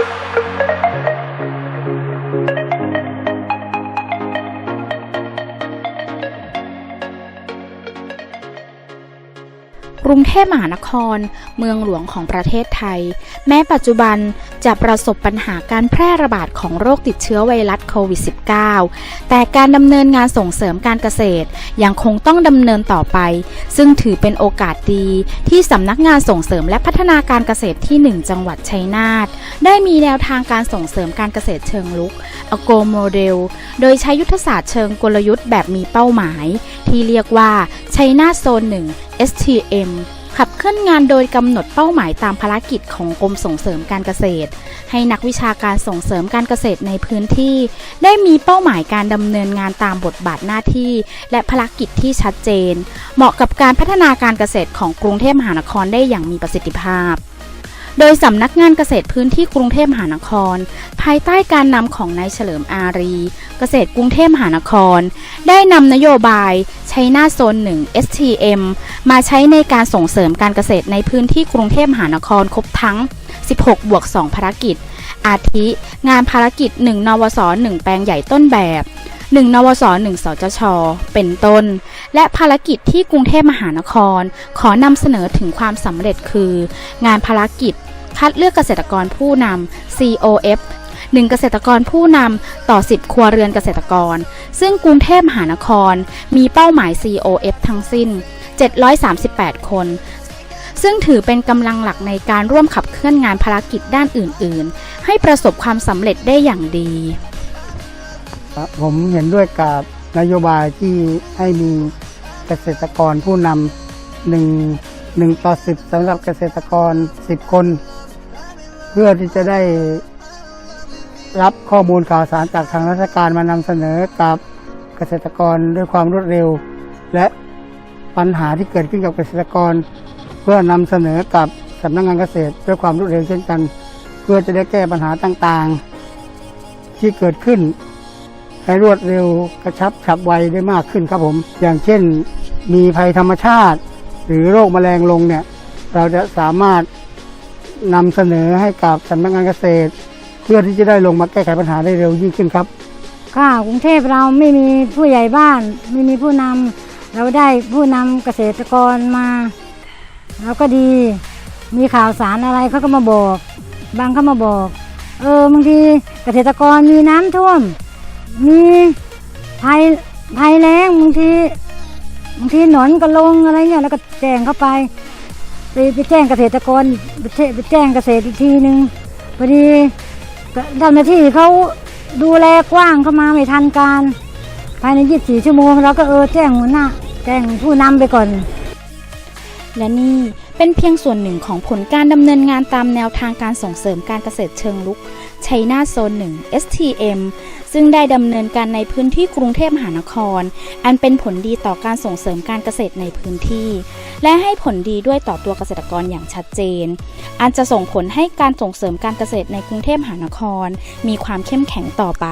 ก รุงเทพมหานคร เมืองหลวงของประเทศไทย แม้ปัจจุบันจะประสบปัญหาการแพร่ระบาดของโรคติดเชื้อไวรัสโควิด -19 แต่การดำเนินงานส่งเสริมการเกษตรยังคงต้องดำเนินต่อไป ซึ่งถือเป็นโอกาสดีที่สำนักงานส่งเสริมและพัฒนาการเกษตรที่ 1 จังหวัดชัยนาทได้มีแนวทางการส่งเสริมการเกษตรเชิงลุก อโกโมเดล โดยใช้ยุทธศาสตร์เชิงกลยุทธ์แบบมีเป้าหมาย ที่เรียกว่า ชัยนาโซน1 STM ขับเคลื่อนงานโดยกำหนดเป้าหมายตามภารกิจของกรมส่งเสริมการเกษตร ให้นักวิชาการส่งเสริมการเกษตรในพื้นที่ ได้มีเป้าหมายการดำเนินงานตามบทบาทหน้าที่ และภารกิจที่ชัดเจน เหมาะกับการพัฒนาการเกษตรของกรุงเทพมหานครได้อย่างมีประสิทธิภาพโดยสำนักงานเกษตรพื้นที่กรุงเทพมหานคร ภายใต้การนำของนายเฉลิมอารี เกษตรกรุงเทพมหานคร ได้นำนโยบายใช้หน้าโซน1 STM มาใช้ในการส่งเสริมการเกษตรในพื้นที่กรุงเทพมหานครครบทั้ง 16 บวก 2 ภารกิจ อาทิ งานภารกิจ 1 นวส 1 แปลงใหญ่ต้นแบบ1นวส1สจช เป็นต้น และภารกิจที่กรุงเทพมหานคร ขอนำเสนอถึงความสำเร็จคือ งานภารกิจ คัดเลือกเกษตรกรผู้นำ COF 1 เกษตรกรผู้นำต่อ 10 ครัวเรือนเกษตรกร ซึ่งกรุงเทพมหานครมีเป้าหมาย COF ทั้งสิ้น 738 คน ซึ่งถือเป็นกำลังหลักในการร่วมขับเคลื่อนงานภารกิจด้านอื่น ๆ ให้ประสบความสำเร็จได้อย่างดี ผมเห็นด้วยกับนโยบายที่ให้มีเกษตรกรผู้นำหนึ่งหนึ่งต่อสิบสำหรับเกษตรกรสิบคน เพื่อที่จะได้ รับข้อมูลข่าวสารจากทางราชการมานำเสนอกับเกษตรกรด้วยความรวดเร็ว และปัญหาที่เกิดขึ้นกับเกษตรกร เพื่อนำเสนอกับสำนักงานเกษตรด้วยความรวดเร็วเช่นกัน เพื่อจะได้แก้ปัญหาต่างๆ ที่เกิดขึ้น ให้รวดเร็วกระชับฉับไวได้มากขึ้นครับผม อย่างเช่น มีภัยธรรมชาติ หรือโรคแมลงลงเนี่ยเราจะสามารถนำเสนอให้กับสำนักงานเกษตร พื่อที่จะได้ลงมาแก้ไขปัญหาได้เร็วยิ่งขึ้นครับ ค่ะกรุงเทพเราไม่มีผู้ใหญ่บ้าน ไม่มีผู้นำเราได้ผู้นำเกษตรกรมาเราก็ดีมีข่าวสารอะไรเขาก็มาบอก บางเขามาบอก เออบางทีเกษตรกรมีน้ำท่วม มีภัยภัยแล้งบางทีบางทีหนอนก็ลงอะไรเงี้ยแล้วก็แจ้งเข้าไป ไปไปแจ้งเกษตรกรไปแจ้ไปแจ้งเกษตรอีกทีหนึ่งพอดี เจ้าหน้าที่เขาดูแลกว้างเข้ามาไม่ทันการ ภายใน 24 ชั่วโมงเราก็เออแจ้งหัวหน้าแจ้งผู้นำไปก่อน และนี่เป็นเพียงส่วนหนึ่งของผลการดำเนินงานตามแนวทางการส่งเสริมการเกษตรเชิงลุก ชัยนาทโซน1 STM ซึ่งได้ดำเนินการในพื้นที่กรุงเทพมหานคร อันเป็นผลดีต่อการส่งเสริมการเกษตรในพื้นที่ และให้ผลดีด้วยต่อตัวเกษตรกรอย่างชัดเจน อันจะส่งผลให้การส่งเสริมการเกษตรในกรุงเทพมหานคร มีความเข้มแข็งต่อไป